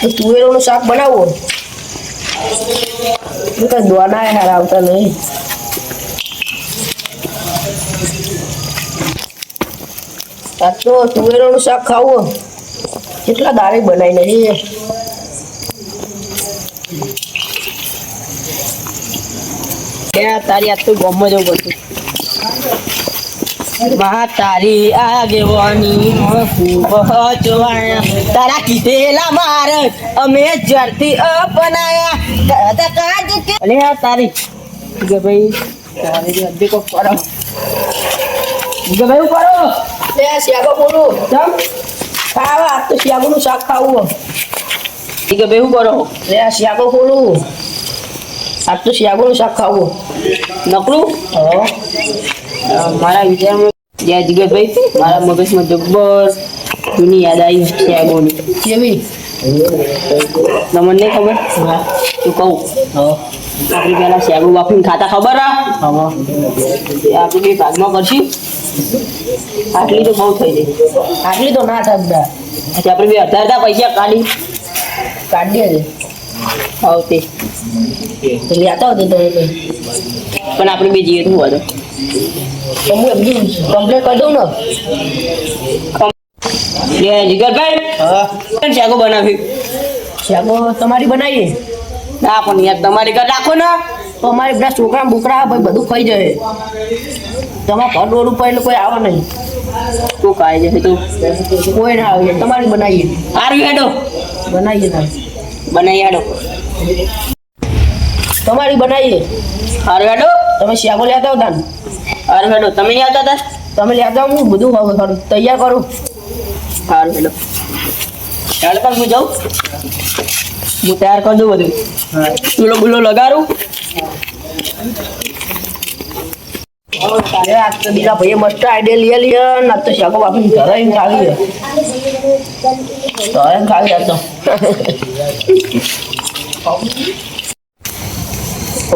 તો તુવેરોનું શાક બનાવો દોના હાર આવતા નહીં. તો તુવેરોનું શાક ખાવું કેટલા દારે બનાવી નહીં તારી આજ તો ગોમમાં જવું પડતું મા તારી આગેવાની ખૂબ તારા કીધેલા માર અમે જ્યારથી અપનાયા. કાજ કે અલે આ તારી. કે ભાઈ તારી અડધી કોક કરો. કે ભાઈ કરો? લે શિયાગો બોલું. ચમ? ખાવા. તો શિયાગોનું શાક ખાવું કે ભાઈ કરો? લે શિયાગો બોલું. આજ તો શિયાગોનું શાક ખાવું નકરું? હા. મારા વિચારમાં જય જીગરભાઈ મારા મગજમાં જબ્બર જૂની યાદ આવી છે આગોની કેવી તમને નહીં ખબર? તું કહું. આપણે પેલા શેગુ વાપરીને ખાતા ખબર આ? આપણે બે ભાગમાં કરશું. આટલી તો બહુ થઈ જાય આટલી તો ના થાય પછી આપણે બે અડધા અડધા પૈસા કાઢી. કાઢીએ છે આવ તે તો લેતા હોતી તો પણ આપણે બે જઈએ તો તો હું એમની કમ્પ્લેન કરી દઉં ને લે જીગરભાઈ હા શેગો બનાવ્યું શાકો તમારી બનાવીએ ના પણ યાર તમારી ઘર રાખો ને તો અમારે બધા છોકરા બોકરા ભાઈ બધું ખાઈ જાય તમારા ઘર રોડ ઉપર એટલે કોઈ આવે નહીં શું ખાઈ જશે તું કોઈ ના આવે તમારી બનાવીએ સારું હેડો બનાવીએ તમે બનાવી હેડો તમારી બનાવીએ સારું હેડો તમે શાકો લેતા આવતા ને સારું હેડો તમે નહીં આવતા હતા તમે લેતા આવો, હું બધું કરું તૈયાર કરું. સારું હેડો. ચાલ પણ હું જાઉં? હું તૈયાર કરી દઉં બધું. ચૂલો બુલો લગાડું. અરે આજ તો બીજા ભાઈએ મસ્ત આઈડિયા લઈ લે ને આજ તો શાકો બાપી આવીને ખાવી આવીને ખાવી આજ તો.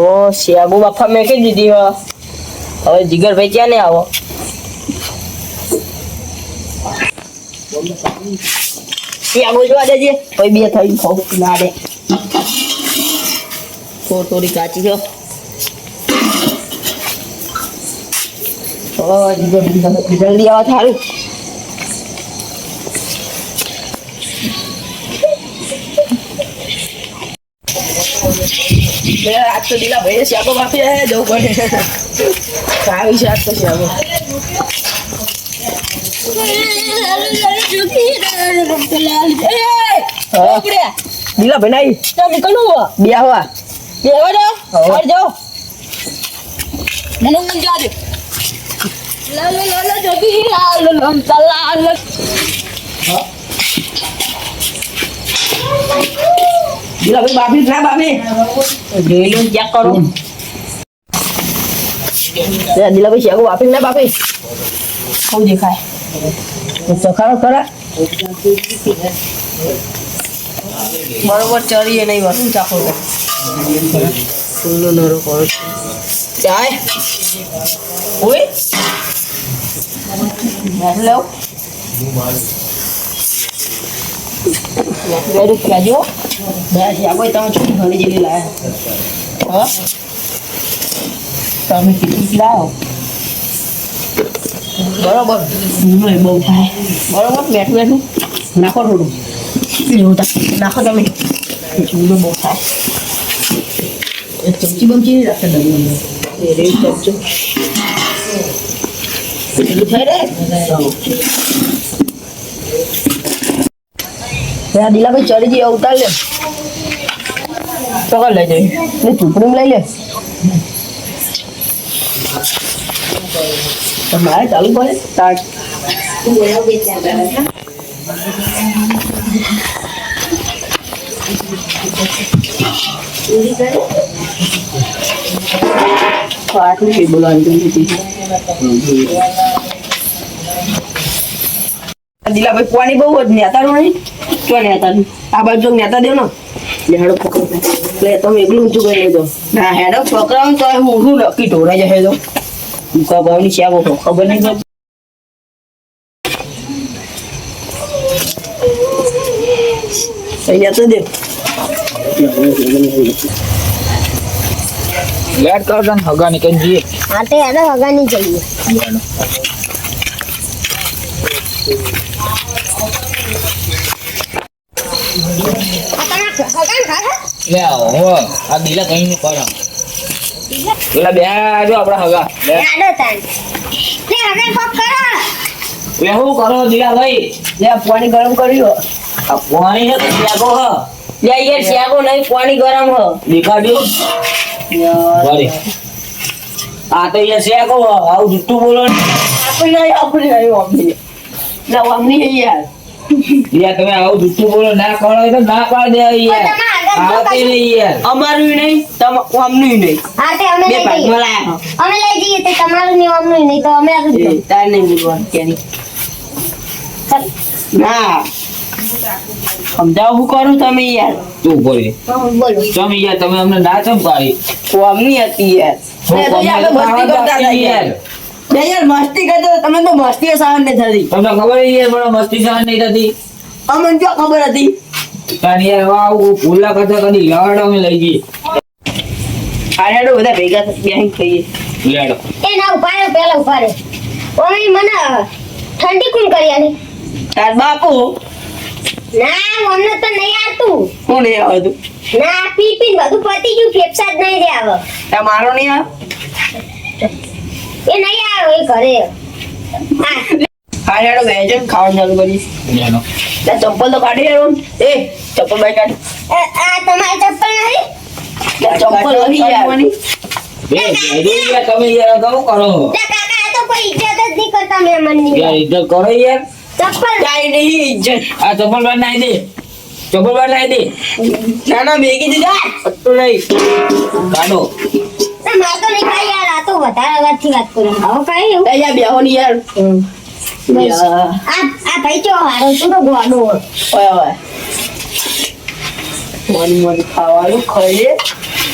ઓ શિયાગુ બાફા મેં કઈ દીધી હો? હવે જીગરભાઈ ક્યાં ને આવો? શિયાગુ જોવા દેજે. પછી બે થઈ ખાવ. ના દે થોડી થોડી કાચી છો. ઓ જલ્દી આવો થારું આજ તો દીલા ભાઈએ શાકો બાફી હે જવું પડે ખાવી છે આજ તો શાકો હા દીલા ભાઈ નાઈ બે હવા દીલા ભાઈ બાફી ના બાફી જોઈ લો ચેક કરું બે દીલા ભાઈ શાકો બાફી ના બાફી બહુ દેખાય તો ખરા ખરા બરોબર ચરીએ નહીં વસ્તુ ચાખો તો ફૂલનો નરો કરો ચાય ઓય બેઠ લો બેઠ ક્યાં બે શાકો તમે છોડી ઘણી જેવી લાયા હા તમે કેટલી લાવો બરોબર નહીં બહુ થાય બરોબર બેઠું બેઠું નાખો થોડું એવું તા નાખો તમે ચૂલો બહુ થાય એક ચમચી બમચી નહીં રાખતા ડબ્બી અંદર એ રેડ ચમચો એટલું થઈ રે ત્યાં દિલાભાઈ ચડી જઈએ ઉતાર લે. તો લઈ જઈ ને ચૂપડીમાં લઈ લે. મારે ચાલુ પડે. સ્ટાર્ટ આટલું બોલવાનું દિલાભાઈ પાણી બહુ જ નેતાનું નહીં ને? આ બાજુ નેતા દેવ ને? લેહાડો પકડ એટલે તમે એકલું ઊંચું કરી લેજો. ના હેડો છોકરાઓ તો હું હું લકી ઢોળાઈ જશે તો મુકા ભાવની છે આવો ખબર નહીં અહીંયા તો દેખ લેટ કર તને હગા નીકળી જઈએ હા તે હગા વગાની જઈએ. લે આવો આ દિલા કઈ નું કરો પેલા બે આજો આપડા હગા. લે લે હવે કોક કરો લે હું કરો દિલા ભાઈ લે પાણી ગરમ કર્યો આ પાણી ને ત્યાગો હ. લે યાર શેકો નહીં પાણી ગરમ હ. દેખાડ્યો આ તો યાર છે કહો આવું જુઠ્ઠું બોલો ને. આપણે આપણે આવ્યો આપણે. ના અમની યાર. યાર તમે આવું જુઠ્ઠું બોલો ના કરો હોય તો ના પાડ દે યાર. આવતી નહીં યાર. અમારું નહીં તમ અમનું નહીં. હા તે અમે બે જઈએ. અમે લઈ જઈએ તે તમારું નહીં અમનું નહીં તો અમે આગળ. તાર નહીં બોલવાનું ક્યાંની ના. સમજાવ હું કરું તમે યાર? તું બોલે? બોલો. તમે યાર તમે અમને ના ચમ પાડી કોમની હતી યાર. તો યાર બસ્તી કરતા યાર. બે યાર મસ્તી કરતો હતો, તમે તો મસ્તી સહન નહીં થતી. તમને ખબર છે યાર મને મસ્તી સહન નહીં થતી. અમને જો ખબર હતી? કારણ યાર વાવ આવું ભૂલા કરતા કદી લાડ અમે લઈ જઈએ. આડો બધા ભેગા થઈ થઈએ લેડો એ ના ઉપાડ્યો પેલા ઉપાડે. ઓય મને ઠંડી કુણ કરી આલી? તાર બાપુ. ના મને તો નહીં આવતું. કોણ નહીં આવતું ના પી પી બધું પતી ગયું ફેફસા જ નહીં આવે તમારો મારો નહીં આવે? એ નહીં આવે ઘરે. હા. આડો બેજો ખાવાનું ચાલુ કરીશ ચપ્પલ તો કાઢી યાર એ ચપ્પલ કાઢ. આ તમારી તમે યાર કરો? કાકા આ તો કોઈ ઇજ્જત જ નહીં કરતા મહેમાનની. યાર ઇજ્જત કરો યાર. ચપ્પલ. કાંઈ નહીં ઇજ્જત. આ ચપ્પલ બાર નાખી દે. ચપ્પલ બાર દે. ના ના મેગી દીધા પત્તું નહીં. કાઢો. માર તો નહીં ખાઈ યાર. આ તો વધારે અવાજથી વાત કરું હવે કઈ એવું લે યાર. બેહો ની યાર આ આ ભાઈ ચો હારો તું તો ગોડો ઓય ઓય. મન મન ખાવાનું ખાઈએ.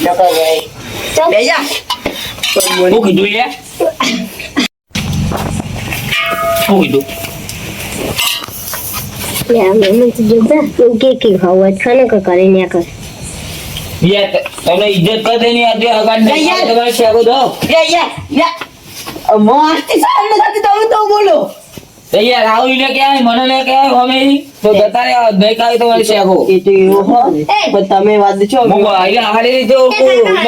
નકર ભાઈ. ચપ બે જા. શું કીધું યાર શું કીધું? યાર મેમન તો જોતા. કે કે ખાવા ખાને કે કરે ને કર. યાર તમને ઇજ્જત કરે આતી હગાર યાર. નહીં તમારે શેકો દો. યા યા યા મસ્તી સામે નથી તમે તો બોલો. યાર આવું ને ક્યાં મને ને ક્યાં અમે તો જતા રહ્યા નહીં ખાઈ તો મારે શેકો એ તો એવું હોય પણ તમે વાત છો. હારી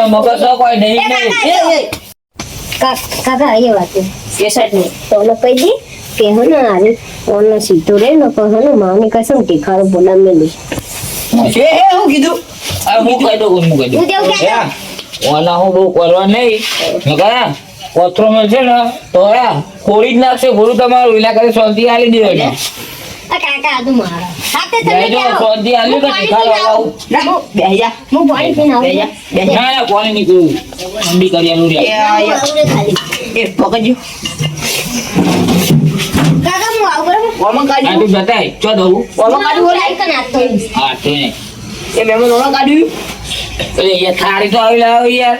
મગજ નહીં નહીં. કાકા. એ. કા- નું તો ઓલો કહી દે કે હો ને આરે ઓલો સીધો રે ને કહો ને માની કસમ તીખારો બોલા મેલી. એ એ કીધું. હું કહી દઉં હું કહી હું દઉં ઓલા હું બહુ કરવા નહીં. નકર કોથરો માં છે ને તો યા ખોરી જ નાખશે. ખોરું તમારું એના કરે શાંતિ આલી દે કાકા આ મારા. સાથે તમે જો. શાંતિ આલી હું કે પાણી તીખારો આવું. બે જા. હું પાણી પીને આવું. બે જા ના ના કોને નીકળ્યું ઠંડી કરી આલું એ રહ્યા આ હું યા. આવું રે એ પકડજો. કાકા હું આવું બરાબર? ઓમાં આ તું બતાય ચો દઉં? ઓમાં હું બોલાય કરી નાખતો હા તો ને એ મહેમાન ઓમાં કાઢ્યું. એટલે યાર થાળી તો આવી લાવો યાર.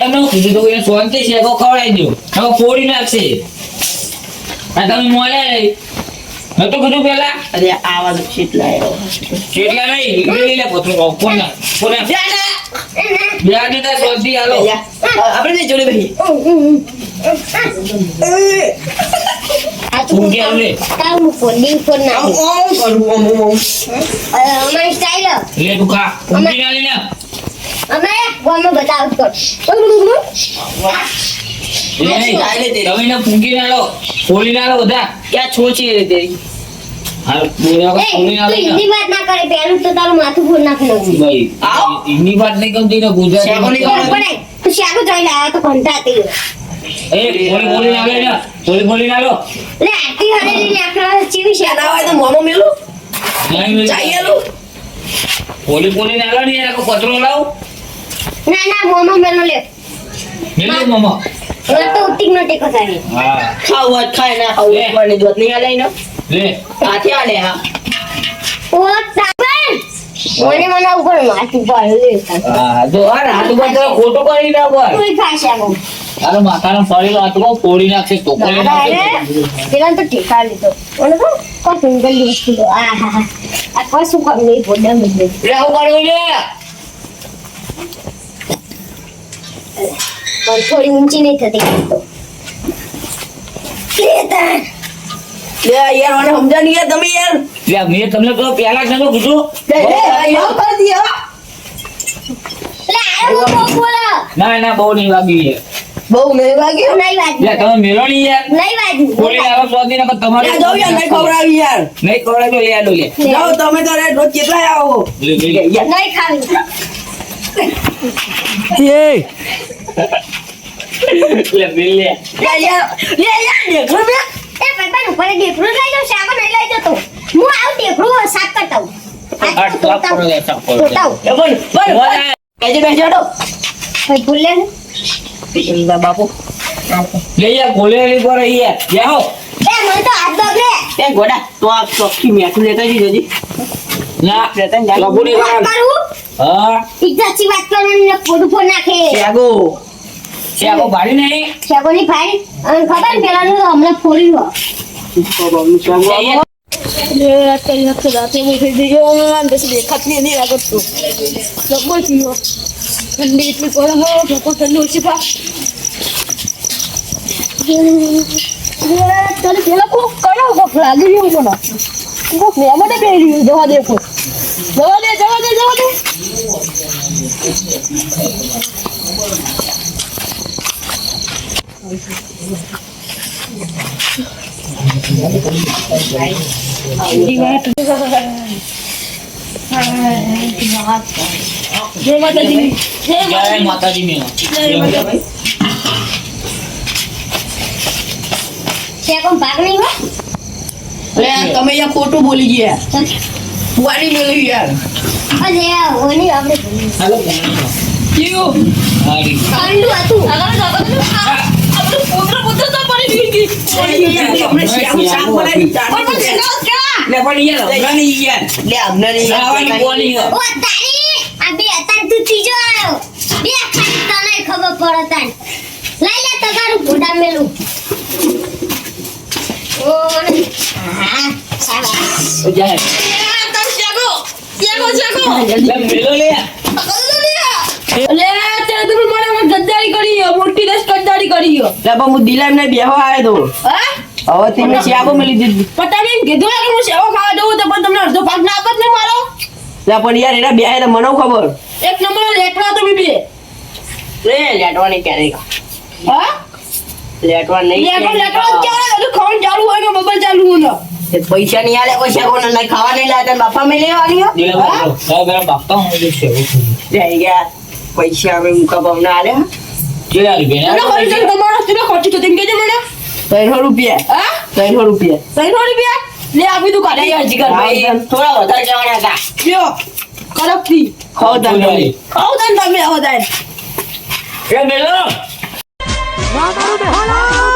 તમને કીધું તું? શાંતિ છે ખવડાવી દો હવે ફોડી નાખશે. આ તમે મોલે નહીં. નતું કીધું પેલા. અરે આવા તો આવ્યો કેટલા નહીં? નીકળી લે પથરું કોણ કોને? જા ના એ સોધી હાલો. આપણે બે જોડે ભાઈ તો લે. લે તું લે અમે ગામમાં બતાવ લે નહીં. તે. તમે ફૂંકી ના લો. ફોડી ના લો બધા. ક્યાં છોચી રે તેરી? ના લે. મોમો યાર લાવ. ના ના મોમો મેલો લે. મેલો મમ્મા ના તો ઉઠી નો ટેકો થાય. હા. ખાવું હોય ખાય ના. ખાવું હોય તો પણ દૂધ નહીં આલે ને લે. હાથે આલે હા. ઓ સાબન મને મને ઉપર માથું પાડે લે. હા જો આ રાત ઉપર તો ખોટું કરી ના બોલ તું ખાશે આવો તારો માથાનો ફરેલો હાથ બહુ ફોડી નાખશે તો પેલા તો ટેકા લીધો મને તો કોઈ સિંગલ વસ્તુ આ હા હા. આ કશું કામ નહીં પોડા મુદ્દે લે હું કરવું લે. પણ થોડી ઊંચી નહીં થતી. લે યાર મને સમજા નહીં યાર તમે યાર. લે મેં તમને તો પહેલા જ નતું કીધું લે લે યાર કરી દિયા લે આયો હું બહુ બોલા. ના ના બહુ નહીં વાગી બહુ નહીં વાગ્યું? નહીં વાજુ લે તમે મેલો નહીં યાર. નહીં વાજુ ફોડી નાખો સ્વાદી નાખો તમારે લે જાઓ યાર નહીં ખવડાવી યાર. નહીં ખવડાવજો લે આલો લે. જાઓ તમે તો રે રોજ કેટલા આવો. લે લે લે. નહીં ખાવી. લે બિલ લે લે લે યાર દેખો બે એ ભાઈબંધ ઉપર ઢેફડું લઈ જાઉં શાકો નહીં લઈ જતો હું આવું ઢેફડું સાફ કરતા હું લે ભાઈ બાપુ લે પર જાઓ ગોડા તો આ ચોખ્ખી મેઠું લેતા જજો જી ના લેતા હા. ઇજ્જતથી વાત કરવાની ને ફોટું ફોન નાખે. છે આકો ભાડી નહીં. શાકોની ફાઈલ અને ખબર ને પેલાનું તો હમણાં ફોડી લો લે યાર જય માતાજી મેં શાકો કોક નહીં હો અરે તમે યાર ખોટું બોલી ગયા ફુવાડી મેળવી યાર અરે દે ઓની દે જવા ક્યું હતું અમને શ્યામ શાક બોલી ચાટી લે પણ યાર હમણાં નહીં યાર લે અમને નહીં ખાવાની બોલી હે. ઓ તારી આ બે અત્યાર તું ત્રીજો આવ્યો બે ખાલી તને ખબર પડે તાન લઈ લે તમારું ભોડા મેલું ઓ ને હા? સાવા જાય લે મેલો લે લે પણ હું દિલામ ને બેહો આવ્યો તો હવે તમે શ્યાકો મેલી દીધી લે પણ યાર એના બે આયા મને ખબર? લે લેટવાની ક્યારે? લેટવા નહીં એ પૈસા નહીં આલે પૈસા કોને નહીં ખાવા નહીં લાતા બાપા મેં લેવાની હો? બાપા હું જે છે લે ગયા. પૈસા અમે મુકા બમને આલે હા? જે આલી બેન ત્રણસો રૂપિયા. ત્રણસો રૂપિયા. અરે યાર કર ભાઈ. થોડા વધારે જવાના હતા. ખાઓ તમે. એ મેલો. ના